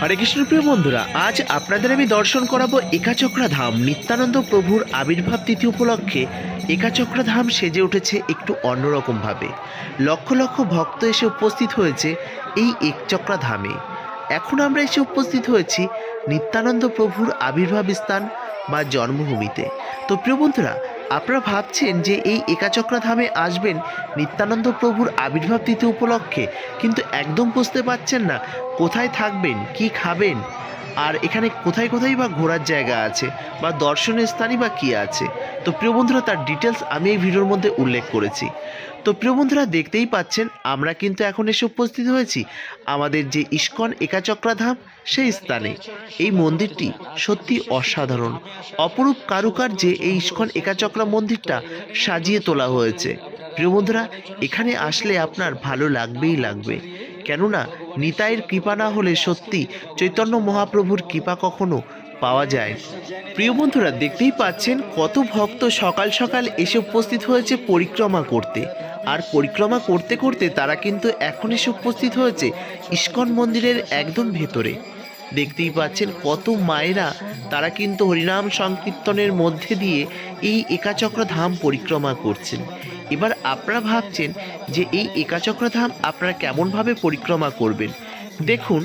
হরে কৃষ্ণ প্রিয় বন্ধুরা, আজ আপনাদের আমি দর্শন করাবো একাচক্রা ধাম, নিত্যানন্দ প্রভুর আবির্ভাব তিথি উপলক্ষে একাচক্রা ধাম সেজে উঠেছে একটু অন্যরকমভাবে। লক্ষ লক্ষ ভক্ত এসে উপস্থিত হয়েছে এই একচক্রা ধামে। এখন আমরা এসে উপস্থিত হয়েছি নিত্যানন্দ প্রভুর আবির্ভাব স্থান বা জন্মভূমিতে। তো প্রিয় বন্ধুরা আপনারা ভাবছেন যে এই একাচক্রা ধামে আসবেন নিত্যানন্দ প্রভুর আবির্ভাব তিথি উপলক্ষে, কিন্তু একদম বুঝতে পারছেন না কোথায় থাকবেন, কি খাবেন। আর এখানে কোথায় কোথায় বা ঘোরার জায়গা আছে? বা দর্শনীয় স্থানই বা কী আছে? তো প্রিয় বন্ধুরা, তার ডিটেলস আমি এই ভিডিওর মধ্যে উল্লেখ করেছি। তো প্রিয় বন্ধুরা, দেখতেই পাচ্ছেন, আমরা কিন্তু এখন এসে উপস্থিত হয়েছি আমাদের যে ইস্কন একাচক্রাধাম, সেই স্থানে। এই মন্দিরটি সত্যি অসাধারণ। অপরূপ কারুকার্যে এই ইস্কন একাচক্রা মন্দিরটা সাজিয়ে তোলা হয়েছে। প্রিয় বন্ধুরা, এখানে আসলে আপনার ভালো লাগবেই লাগবে। কেননা নিতাইয়ের কৃপা না হলে সত্যি চৈতন্য মহাপ্রভুর কৃপা কখনো পাওয়া যায়। প্রিয় বন্ধুরা, দেখতেই পাচ্ছেন কত ভক্ত সকাল সকাল এসে উপস্থিত হয়েছে পরিক্রমা করতে। আর পরিক্রমা করতে করতে তারা কিন্তু এখন এসে উপস্থিত হয়েছে ইস্কন মন্দিরের একদম ভেতরে। দেখতেই পাচ্ছেন কত মায়েরা তারা কিন্তু হরিনাম সংকীর্তনের মধ্যে দিয়ে এই একাচক্র ধাম পরিক্রমা করছেন। এবার আপনারা ভাবছেন যে এই একাচক্র ধাম আপনারা কেমনভাবে পরিক্রমা করবেন? দেখুন,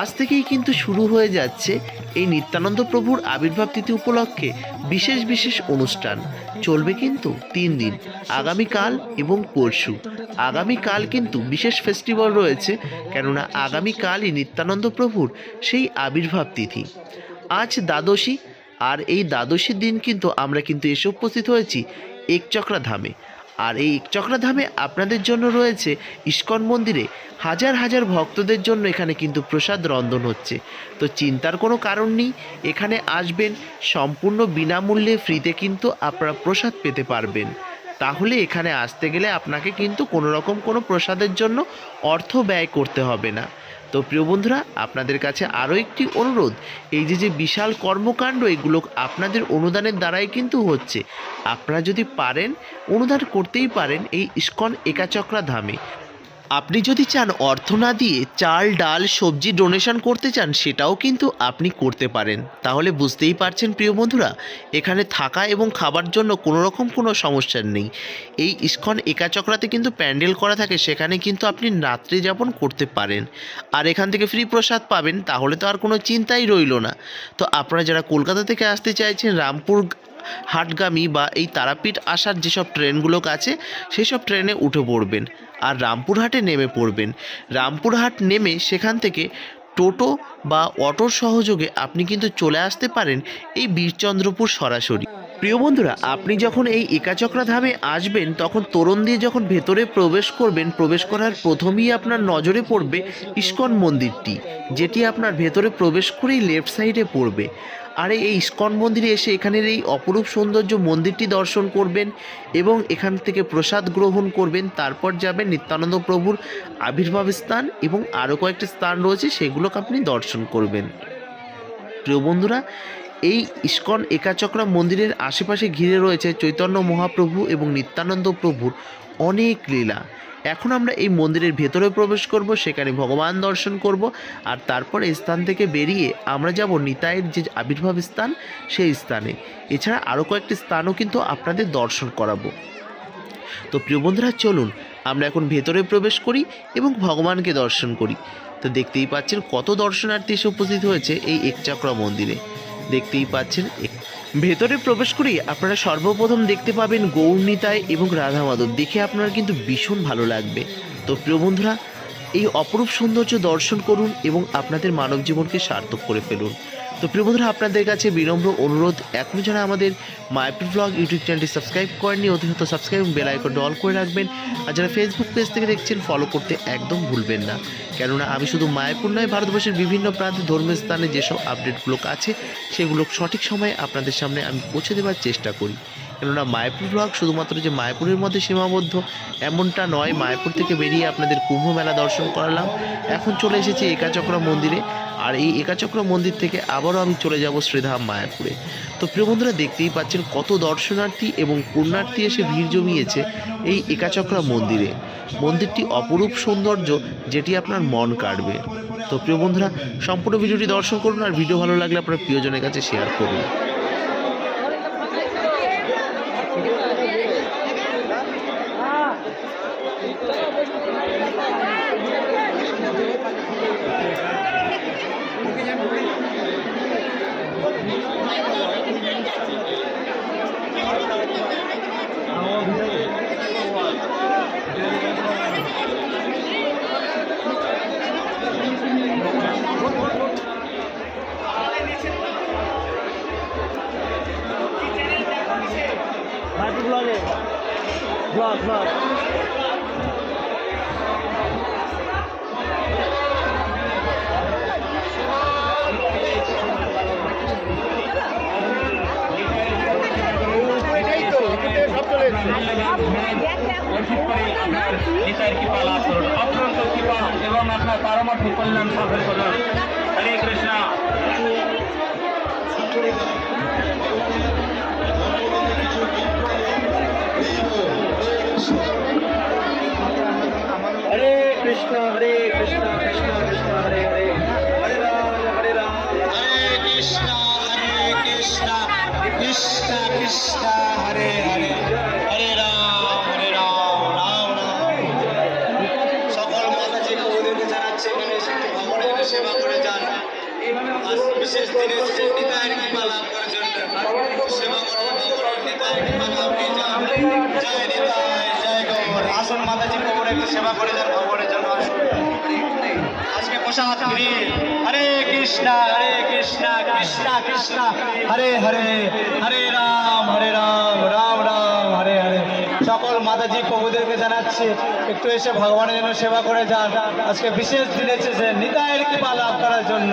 আজ থেকেই কিন্তু শুরু হয়ে যাচ্ছে এই নিত্যানন্দ প্রভুর আবির্ভাব তিথি উপলক্ষে বিশেষ বিশেষ অনুষ্ঠান। চলবে কিন্তু তিন দিন, আগামীকাল এবং পরশু। আগামীকাল কিন্তু বিশেষ ফেস্টিভ্যাল রয়েছে, কেননা আগামীকালই নিত্যানন্দ প্রভুর সেই আবির্ভাব তিথি। আজ দ্বাদশী, আর এই দ্বাদশীর দিন কিন্তু আমরা কিন্তু এসে উপস্থিত হয়েছি একচক্রা ধামে আর এই একচক্রা ধামে আপনাদের জন্য রয়েছে ইস্কন মন্দিরে হাজার হাজার ভক্তদের জন্য এখানে কিন্তু প্রসাদ রন্ধন হচ্ছে। তো চিন্তার কোনো কারণ নেই, এখানে আসবেন, সম্পূর্ণ বিনামূল্যে ফ্রিতে কিন্তু আপনারা প্রসাদ পেতে পারবেন। তাহলে এখানে আসতে গেলে আপনাকে কিন্তু কোনো রকম কোনো প্রসাদের জন্য অর্থ ব্যয় করতে হবে না। তো প্রিয় বন্ধুরা, আপনাদের কাছে আরও একটি অনুরোধ। এই যে যে বিশাল কর্মকাণ্ড, এগুলো আপনাদের অনুদানের দ্বারাই কিন্তু হচ্ছে। আপনারা যদি পারেন, অনুদান করতেই পারেন এই ইস্কন একাচক্রা ধামে। আপনি যদি চান অর্থ না দিয়ে চাল, ডাল, সবজি ডোনেশন করতে চান, সেটাও কিন্তু আপনি করতে পারেন। তাহলে বুঝতেই পারছেন প্রিয় বন্ধুরা, এখানে থাকা এবং খাবার জন্য কোনো রকম কোনো সমস্যা নেই। এই ইস্কন একাচক্রাতে কিন্তু প্যান্ডেল করা থাকে, সেখানে কিন্তু আপনি রাত্রি যাপন করতে পারেন। আর এখান থেকে ফ্রি প্রসাদ পাবেন, তাহলে তো আর কোনো চিন্তাই রইল না। তো আপনারা যারা কলকাতা থেকে আসতে চাইছেন, রামপুর হাটগামী বা এই তারাপীঠ আসার যেসব ট্রেনগুলো আছে সেই সব ট্রেনে উঠে পড়বেন। আর রামপুরহাটে নেমে পড়বেন। রামপুরহাট নেমে সেখান থেকে টোটো বা অটোর সহযোগে আপনি কিন্তু চলে আসতে পারেন এই বীরচন্দ্রপুর সরাসরি। প্রিয় বন্ধুরা, আপনি যখন এই একাচক্রা ধামে আসবেন, তখন তরুণ দিয়ে যখন ভেতরে প্রবেশ করবেন, প্রবেশ করার প্রথমেই আপনার নজরে পড়বে ইস্কন মন্দিরটি, যেটি আপনার ভেতরে প্রবেশ করেই লেফট সাইডে পড়বে। আর, এই ইস্কন মন্দিরে এসে এখানের এই অপরূপ সৌন্দর্য মন্দিরটি দর্শন করবেন এবং এখান থেকে প্রসাদ গ্রহণ করবেন, তারপর যাবেন নিত্যানন্দ প্রভুর আবির্ভাব স্থান এবং আরও কয়েকটি স্থান রয়েছে, সেগুলোকে আপনি দর্শন করবেন। প্রিয় বন্ধুরা, এই ইস্কন একাচক্রা মন্দিরের আশেপাশে ঘিরে রয়েছে চৈতন্য মহাপ্রভু এবং নিত্যানন্দ প্রভুর অনেক লীলা। এখন আমরা এই মন্দিরের ভেতরে প্রবেশ করব, সেখানে ভগবান দর্শন করব আর তারপর স্থান থেকে বেরিয়ে আমরা যাব নিতাইয়ের যে আবির্ভাব স্থান, সেই স্থানে। এছাড়া আরও কয়েকটি স্থানও কিন্তু আপনাদের দর্শন করাবো। তো প্রিয় বন্ধুরা, চলুন আমরা এখন ভেতরে প্রবেশ করি এবং ভগবানকে দর্শন করি। তো দেখতেই পাচ্ছেন কত দর্শনার্থী এসে উপস্থিত হয়েছে এই একচক্রা মন্দিরে। দেখতেই পাচ্ছেন ভেতরে প্রবেশ করি আপনারা সর্বপ্রথম দেখতে পাবেন গৌরনীতায় এবং রাধা মাধব দেখে আপনার কিন্তু ভীষণ ভালো লাগবে। তো প্রিয় বন্ধুরা, এই অপরূপ সৌন্দর্য দর্শন করুন এবং আপনাদের মানব জীবনকে সার্থক করে ফেলুন। তো প্রিয় বন্ধুরা, আপনাদের কাছে বিনম্র অনুরোধ। এখনও যারা আমাদের মাইপ্রো ব্লগ ইউটিউব চ্যানেলটি সাবস্ক্রাইব করেননি, অতিরিক্ত সাবস্ক্রাইব এবং বেল আইকনটা অল করে রাখবেন। আর যারা ফেসবুক পেজ থেকে দেখছেন ফলো করতে একদম ভুলবেন না। কেননা, আমি শুধু মায়াপুর নয়, ভারতবর্ষের বিভিন্ন প্রান্তে ধর্মীয় স্থানে যেসব আপডেটগুলো আছে, সেগুলো সঠিক সময়ে আপনাদের সামনে আমি পৌঁছে দেওয়ার চেষ্টা করি। কেননা মায়াপুর ব্লগ শুধুমাত্র যে মায়াপুরের মধ্যে সীমাবদ্ধ, এমনটা নয়, মায়াপুর থেকে বেরিয়ে আপনাদের কুম্ভ মেলা দর্শন করালাম। এখন চলে এসেছি একাচক্রা মন্দিরে, আর এই একাচক্র মন্দির থেকে আবারও আমি চলে যাব শ্রীধাম মায়াপুরে। তো প্রিয় বন্ধুরা, দেখতেই পাচ্ছেন কত দর্শনার্থী এবং পুণ্যার্থী এসে ভিড় জমিয়েছে এই একাচক্রা মন্দিরে। মন্দিরটি অপরূপ সৌন্দর্য যেটি আপনার মন কাড়বে। তো প্রিয় বন্ধুরা, সম্পূর্ণ ভিডিওটি দর্শন করুন আর ভিডিও ভালো লাগলে আপনার প্রিয়জনের কাছে শেয়ার করুন। ভাইপু ব্লগে ব্লগ ব্লগ করুন অত্যন্ত কৃপা এবং আপনার পারমার্থিক কল্যাণ সাধন করুন। হরে কৃষ্ণ। হরে কৃষ্ণ হরে কৃষ্ণ কৃষ্ণ কৃষ্ণ, হরে হরে। হরে রাম হরে রাম। হরে কৃষ্ণ হরে কৃষ্ণ। কৃষ্ণ কৃষ্ণ, হরে হরে। হরে রাম। আসুন হরে কৃষ্ণ হরে কৃষ্ণ কৃষ্ণ কৃষ্ণ, হরে হরে হরে রাম হরে রাম রাম রাম, হরে হরে। সকল মাতাজি প্রভুদেরকে জানাচ্ছি, একটু এসে ভগবানের জন্য সেবা করে যান। আজকে বিশেষ দিন এসেছে, নিতাইয়ের কৃপা লাভ করার জন্য।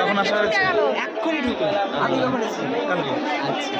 এখন আসা হয়েছে এক্ষুনি ঢুকে আমি যখন এসেছি কালকে আচ্ছা